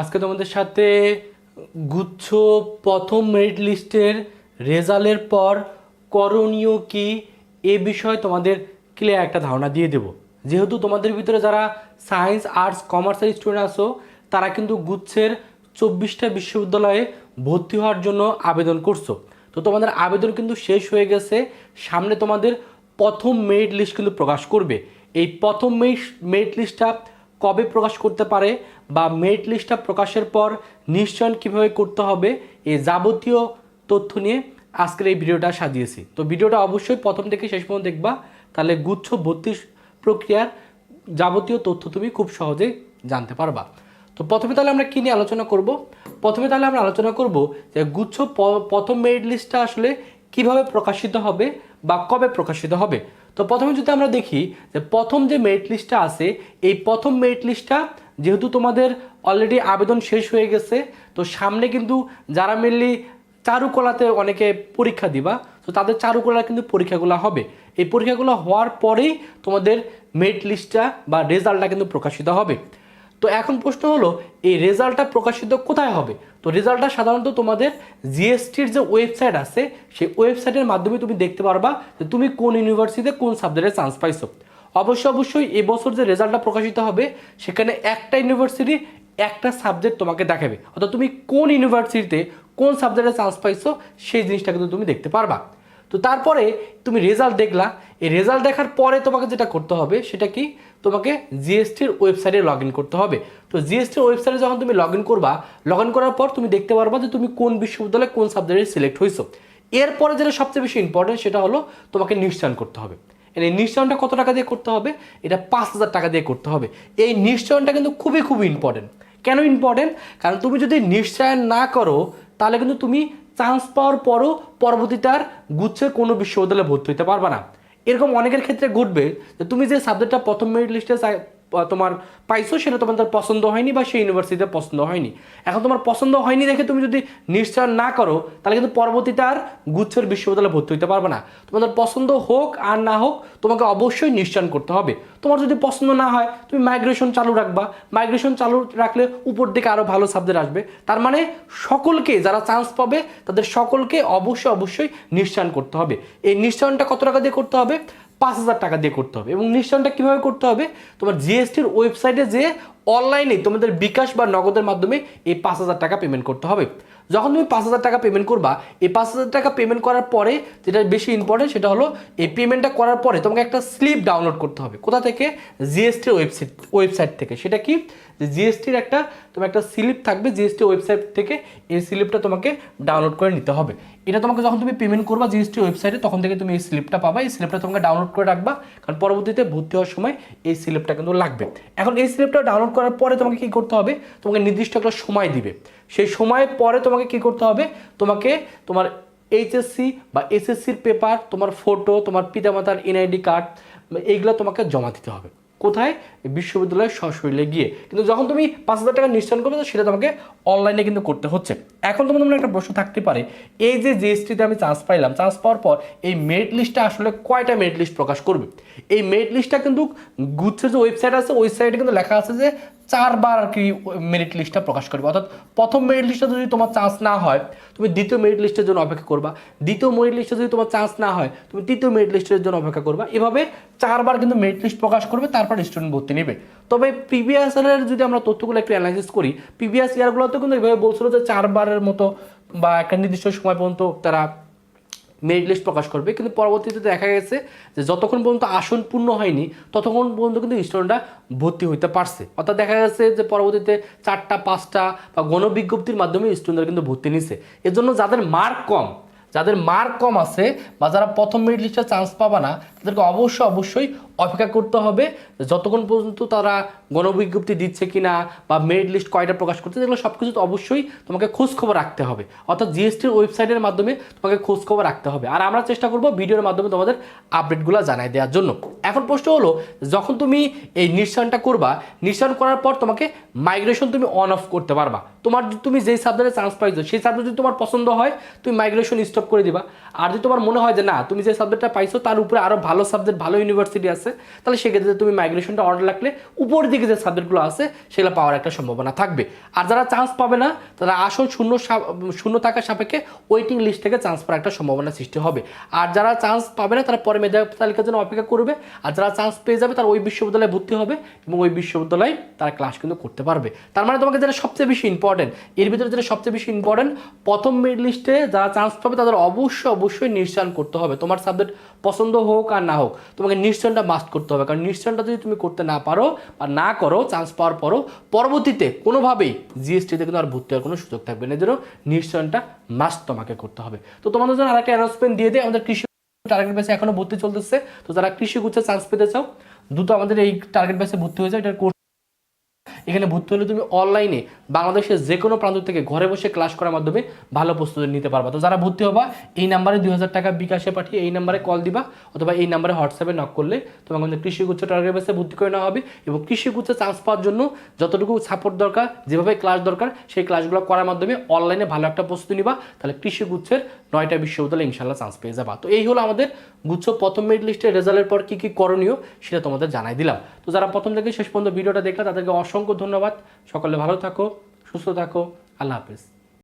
আজকে তোমাদের সাথে গুচ্ছ প্রথম মেরিট লিস্টের রেজাল্টের পর করণীয় কি এ বিষয়ে তোমাদের ক্লিয়ার একটা ধারণা দিয়ে দেব। যেহেতু তোমাদের ভিতরে যারা সায়েন্স আর্টস কমার্সের স্টুডেন্ট আসো তারা কিন্তু গুচ্ছের চব্বিশটা বিশ্ববিদ্যালয়ে ভর্তি হওয়ার জন্য আবেদন করছ। তো তোমাদের আবেদন কিন্তু শেষ হয়ে গেছে, সামনে তোমাদের প্রথম মেরিট লিস্ট কিন্তু প্রকাশ করবে। এই প্রথম মেরিট লিস্টটা কবে প্রকাশ করতে পারে বা মেরিট লিস্টটা প্রকাশের পর নিশ্চয়ন কীভাবে করতে হবে এই যাবতীয় তথ্য নিয়ে আজকের এই ভিডিওটা সাজিয়েছি। তো ভিডিওটা অবশ্যই প্রথম থেকে শেষ পর্যন্ত দেখবা। তাহলে গুচ্ছ ভর্তি প্রক্রিয়ার যাবতীয় তথ্য তুমি খুব সহজে জানতে পারবা। তো প্রথমে তাহলে আমরা কী নিয়ে আলোচনা করব? প্রথমে তাহলে আমরা আলোচনা করব যে গুচ্ছ প্রথম মেরিট লিস্টটা আসলে কীভাবে প্রকাশিত হবে বা কবে প্রকাশিত হবে? তো প্রথমে যদি আমরা দেখি যে প্রথম যে মেরিট লিস্টটা আছে, এই প্রথম মেরিট লিস্টটা যেহেতু তোমাদের অলরেডি আবেদন শেষ হয়ে গেছে, তো সামনে কিন্তু যারা মেনলি চারুকলাতে অনেকে পরীক্ষা দিবা, তো তাদের চারুকলার কিন্তু পরীক্ষাগুলো হবে। এই পরীক্ষাগুলো হওয়ার পরেই তোমাদের মেরিট লিস্টটা বা রেজাল্টটা কিন্তু প্রকাশিত হবে। তো এখন প্রশ্ন হলো, এই রেজাল্টটা প্রকাশিত কোথায় হবে? তো রেজাল্টটা সাধারণত তোমাদের জিএসটির যে ওয়েবসাইট আছে, সেই ওয়েবসাইটের মাধ্যমে তুমি দেখতে পারবা যে তুমি কোন ইউনিভার্সিটিতে কোন সাবজেক্টে চান্স পাইছো। অবশ্যই অবশ্যই এবছর যে রেজাল্টটা প্রকাশিত হবে, সেখানে একটা ইউনিভার্সিটি একটা সাবজেক্ট তোমাকে দেখাবে। অর্থাৎ তুমি কোন ইউনিভার্সিটিতে কোন সাবজেক্টে চান্স পাইছো, সেই জিনিসটা কিন্তু তুমি দেখতে পারবা। তো তারপরে তুমি রেজাল্ট দেখলা। এই রেজাল্ট দেখার পরে তোমাকে যেটা করতে হবে, সেটা কি? তোমাকে জিএসটির ওয়েবসাইটে লগ ইন করতে হবে। তো জিএসটির ওয়েবসাইটে যখন তুমি লগ ইন করবা লগ ইন করার পর তুমি দেখতে পারবা যে তুমি কোন বিশ্ববিদ্যালয়ে কোন সাবজেক্টে সিলেক্ট হয়েছো এরপরে যেটা সবচেয়ে বেশি ইম্পর্টেন্ট সেটা হলো তোমাকে নিশ্চয়ন করতে হবে। এই নিশ্চয়নটা কত টাকা দিয়ে করতে হবে? এটা পাঁচ হাজার টাকা দিয়ে করতে হবে। এই নিশ্চয়নটা কিন্তু খুবই খুবই ইম্পর্টেন্ট কেন ইম্পর্টেন্ট কারণ তুমি যদি নিশ্চয়ন না করো, তাহলে কিন্তু তুমি চান্স পাওয়ার পরও পরবর্তীতে আর গুচ্ছের কোনো বিশ্ববিদ্যালয়ে ভর্তি হতে পারবে না। এরকম অনেকের ক্ষেত্রে ঘটবে যে তুমি যে সাবজেক্টটা প্রথম মেরিট লিস্টে তোমার পাইছো, সেটা তোমাদের পছন্দ হয়নি বা সেই ইউনিভার্সিটিতে পছন্দ হয়নি। এখন তোমার পছন্দ হয়নি দেখে তুমি যদি নিশ্চয় না করো, তাহলে কিন্তু পরবর্তীতে আর গুচ্ছের বিশ্ববিদ্যালয়ে ভর্তি হতে পারবে না। তোমাদের পছন্দ হোক আর না হোক, তোমাকে অবশ্যই নিশ্চয়ন করতে হবে। তোমার যদি পছন্দ না হয়, তুমি মাইগ্রেশন চালু রাখবা। মাইগ্রেশন চালু রাখলে উপর দিকে আরও ভালো সাবজেক্ট আসবে। তার মানে সকলকে যারা চান্স পাবে, তাদের সকলকে অবশ্যই অবশ্যই নিশ্চয়ন করতে হবে। এই নিশ্চয়নটা কত টাকা দিয়ে করতে হবে? পাঁচ হাজার টাকা দিয়ে করতে হবে। এবং নিশ্চয়নটা কীভাবে করতে হবে? তোমার জিএসটির ওয়েবসাইটে যে অনলাইনে তোমাদের বিকাশ বা নগদের মাধ্যমে এই পাঁচ হাজার টাকা পেমেন্ট করতে হবে। যখন তুমি পাঁচ হাজার টাকা পেমেন্ট করবা, এই পাঁচ হাজার টাকা পেমেন্ট করার পরে যেটা বেশি ইম্পর্টেন্ট সেটা হলো এই পেমেন্টটা করার পরে তোমাকে একটা স্লিপ ডাউনলোড করতে হবে। কোথা থেকে? জিএসটির ওয়েবসাইট ওয়েবসাইট থেকে। সেটা কি? যে জিএসটির একটা, তোমার একটা স্লিপ থাকবে জিএসটি ওয়েবসাইট থেকে এই স্লিপটা তোমাকে ডাউনলোড করে নিতে হবে। এটা তোমাকে যখন তুমি পেমেন্ট করবা জিএসটি ওয়েবসাইটে তখন থেকে তুমি এই স্লিপটা পাবা। এই স্লিপটা তোমাকে ডাউনলোড করে রাখবা। কারণ পরবর্তীতে ভর্তি হওয়ার সময় এই স্লিপটা কিন্তু লাগবে। এখন এই স্লিপটা ডাউনলোড করার পরে তোমাকে কি করতে হবে? তোমাকে নির্দিষ্ট একটা সময় দিবে। সেই সময়ের পরে তোমাকে কি করতে হবে? তোমাকে তোমার এইচএসসি বা এসএসসির পেপার তোমার ফটো তোমার পিতামাতার এনআইডি কার্ড এইগুলো তোমাকে জমা দিতে হবে। কোথায়? বিশ্ববিদ্যালয়ে সশরীরে গিয়ে। কিন্তু যখন তুমি পাঁচ হাজার টাকা নিশ্চয়ন করবে, তো সেটা তোমাকে অনলাইনে কিন্তু করতে হচ্ছে। এখন তোমার মনে একটা প্রশ্ন থাকতে পারে, এই যে জিএসটিতে আমি চান্স পাইলাম চান্স পাওয়ার পর এই মেরিট লিস্টটা আসলে কয়টা মেরিট লিস্ট প্রকাশ করবে? এই মেরিট লিস্টটা কিন্তু গুচ্ছের যে ওয়েবসাইট আছে ওয়েবসাইটে কিন্তু লেখা আছে যে চারবার আর কি মেরিট লিস্টটা প্রকাশ করবে। অর্থাৎ প্রথম মেরিট লিস্টে যদি তোমার চান্স না হয়, তুমি দ্বিতীয় মেরিট লিস্টের জন্য অপেক্ষা করবা। দ্বিতীয় মেরিট লিস্টে যদি তোমার চান্স না হয়, তুমি তৃতীয় মেরিট লিস্টের জন্য অপেক্ষা করবা। এভাবে চারবার কিন্তু মেরিট লিস্ট প্রকাশ করবে, তারপর স্টুডেন্ট ভর্তি নেবে। তবে প্রিভিয়াস ইয়ারের যদি আমরা তথ্যগুলো একটু অ্যানালাইসিস করি প্রিভিয়াস ইয়ারগুলোতে কিন্তু এভাবে বলছিল যে চারবারের মতো বা একটা নির্দিষ্ট সময় পর্যন্ত তারা মেরিট লিস্ট প্রকাশ করবে। কিন্তু পরবর্তীতে দেখা গেছে যে যতক্ষণ পর্যন্ত আসন পূর্ণ হয়নি, ততক্ষণ পর্যন্ত কিন্তু স্টুডেন্টরা ভর্তি হইতে পারছে। অর্থাৎ দেখা গেছে যে পরবর্তীতে চারটা, পাঁচটা বা গণবিজ্ঞপ্তির মাধ্যমে স্টুডেন্টরা কিন্তু ভর্তি নিছে। এর জন্য যাদের মার্ক কম, যাদের মার্ক কম আছে বা যারা প্রথম মেরিট লিস্টে চান্স পাবা না, তাদেরকে অবশ্যই অবশ্যই অপেক্ষা করতে হবে, যতক্ষণ পর্যন্ত তারা গণবিজ্ঞপ্তি দিচ্ছে কিনা বা মেরিট লিস্ট কয়টা প্রকাশ করছে যেগুলো সব কিছু তো অবশ্যই তোমাকে খোঁজখবর রাখতে হবে। অর্থাৎ জিএসটির ওয়েবসাইটের মাধ্যমে তোমাকে খোঁজ খবর রাখতে হবে। আর আমরা চেষ্টা করব ভিডিওর মাধ্যমে তোমাদের আপডেটগুলো জানাই দেওয়ার জন্য। এখন প্রশ্ন হলো, যখন তুমি এই নিশ্চয়নটা করবা নিশ্চয়ন করার পর তোমাকে মাইগ্রেশন তুমি অন অফ করতে পারবা। তোমার তুমি যেই সাবজেক্টে চান্স পাইছো, সেই সাবজেক্ট যদি তোমার পছন্দ হয়, তুমি মাইগ্রেশন স্টপ করে দিবা। আর যদি তোমার মনে হয় যে না, তুমি যে সাবজেক্টটা পাইছো, তার উপরে আরও ভালো সাবজেক্ট ভালো ইউনিভার্সিটি আছে গেছে, তাহলে সেক্ষেত্রে তুমি মাইগ্রেশনটা অর্ডার রাখলে উপরের দিকে যে সাবজেক্টগুলো আছে, সেগুলো পাওয়ার একটা সম্ভাবনা থাকবে। আর যারা চান্স পাবে না, তারা আসল শূন্য শূন্য থাকার সাপেক্ষে ওয়েটিং লিস্ট থেকে চান্স পাওয়ার একটা সম্ভাবনা সৃষ্টি হবে। আর যারা চান্স পাবে না, তারা পরে মেধা তালিকার জন্য অপেক্ষা করবে। আর যারা চান্স পেয়ে যাবে, তারা ওই বিশ্ববিদ্যালয়ে ভর্তি হবে এবং ওই বিশ্ববিদ্যালয়ে তারা ক্লাস কিন্তু করতে পারবে। তার মানে তোমাকে যেটা সবচেয়ে বেশি ইম্পর্টেন্ট এর ভিতরে যেটা সবচেয়ে বেশি ইম্পর্টেন্ট প্রথম মেরিট লিস্টে যারা চান্স পাবে, তাদের অবশ্যই অবশ্যই নিশ্চয়ন করতে হবে। তোমার সাবজেক্ট পছন্দ হোক আর না হোক, তোমাকে নিশ্চয়নটা মাস্ট করতে হবে। কারণ নিশ্চয়টা যদি তুমি করতে না পারো বা না করো চান্স পাওয়ার পরও পরবর্তীতে কোনোভাবেই জিএসটিতে কিন্তু আর ভর্তি হওয়ার কোনো সুযোগ থাকবে না। জন্য নিশ্চয়নটা মাস্ট তোমাকে করতে হবে। তো তোমাদের জন্য আরেকটা অ্যানাউন্সমেন্ট দিয়ে দেয় আমাদের কৃষি টার্গেট বেসে এখনও ভর্তি চলতেছে। তো যারা কৃষি গুচ্ছে চান্স পেতে চাও, দ্রুত আমাদের এই টার্গেট বেসে ভর্তি হয়ে যাও। এটার কোর্স এখানে ভর্তি হলে তুমি অনলাইনে বাংলাদেশের যে কোনো প্রান্ত থেকে ঘরে বসে ক্লাস করার মাধ্যমে ভালো প্রস্তুতি নিতে পারবা। তো যারা ভর্তি হবা, এই নাম্বারে দুই হাজার টাকা বিকাশে পাঠিয়ে এই নাম্বারে কল দিবা, অথবা এই নাম্বারে হোয়াটসঅ্যাপে নক করলে তোমাকে আমাদের কৃষি গুচ্ছ টার্গেট বেসে ভর্তি করে নেওয়া হবে এবং কৃষি গুচ্ছে চান্স পাওয়ার জন্য যতটুকু সাপোর্ট দরকার, যেভাবে ক্লাস দরকার, সেই ক্লাসগুলো করার মাধ্যমে অনলাইনে ভালো একটা প্রস্তুতি নিবা। তাহলে কৃষি গুচ্ছের নয়টা বিশ্ববিদ্যালয়ে ইনশাল্লাহ চান্স পেয়ে যাবা। তো এই হলো আমাদের গুচ্ছ প্রথম মেরিট লিস্টের রেজাল্টের পর কী কী করণীয়, সেটা তোমাদের জানাই দিলাম। তো যারা প্রথম থেকে শেষ পর্যন্ত ভিডিওটা দেখলে, তাদেরকে অসংখ্য ধন্যবাদ। সকলে ভালো থাকো সুস্থ থাকো। আল্লাহ হাফেজ।